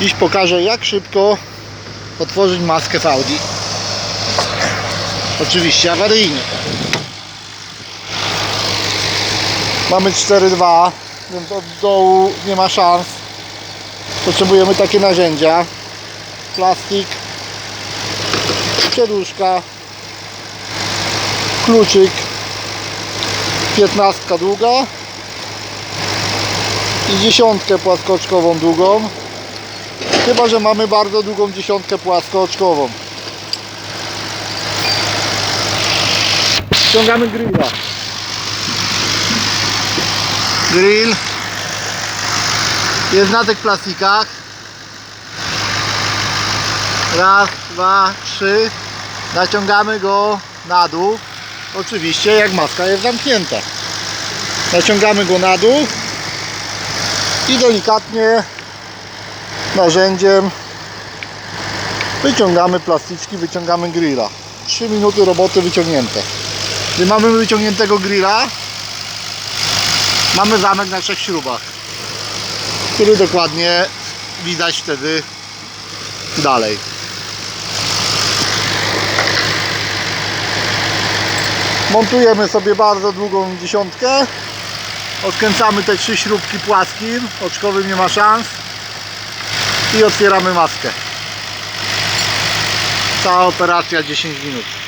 Dziś pokażę jak szybko otworzyć maskę w Audi. Oczywiście awaryjnie. Mamy 4.2, więc od dołu nie ma szans. Potrzebujemy takie narzędzia. Plastik, przedłużka, kluczyk, 15 długa i dziesiątkę płaskoczkową długą. Chyba, że mamy bardzo długą dziesiątkę płaskooczkową. Ściągamy grilla. Grill jest na tych plastikach. Raz, dwa, trzy. Naciągamy go na dół. Oczywiście jak maska jest zamknięta. Naciągamy go na dół i delikatnie narzędziem wyciągamy plasticzki, wyciągamy grilla. 3 minuty roboty wyciągnięte. Gdy mamy wyciągniętego grilla, mamy zamek na trzech śrubach, który dokładnie widać wtedy dalej. Montujemy sobie bardzo długą dziesiątkę. Odkręcamy te trzy śrubki płaskim, oczkowym nie ma szans i otwieramy maskę. Cała operacja 10 minut.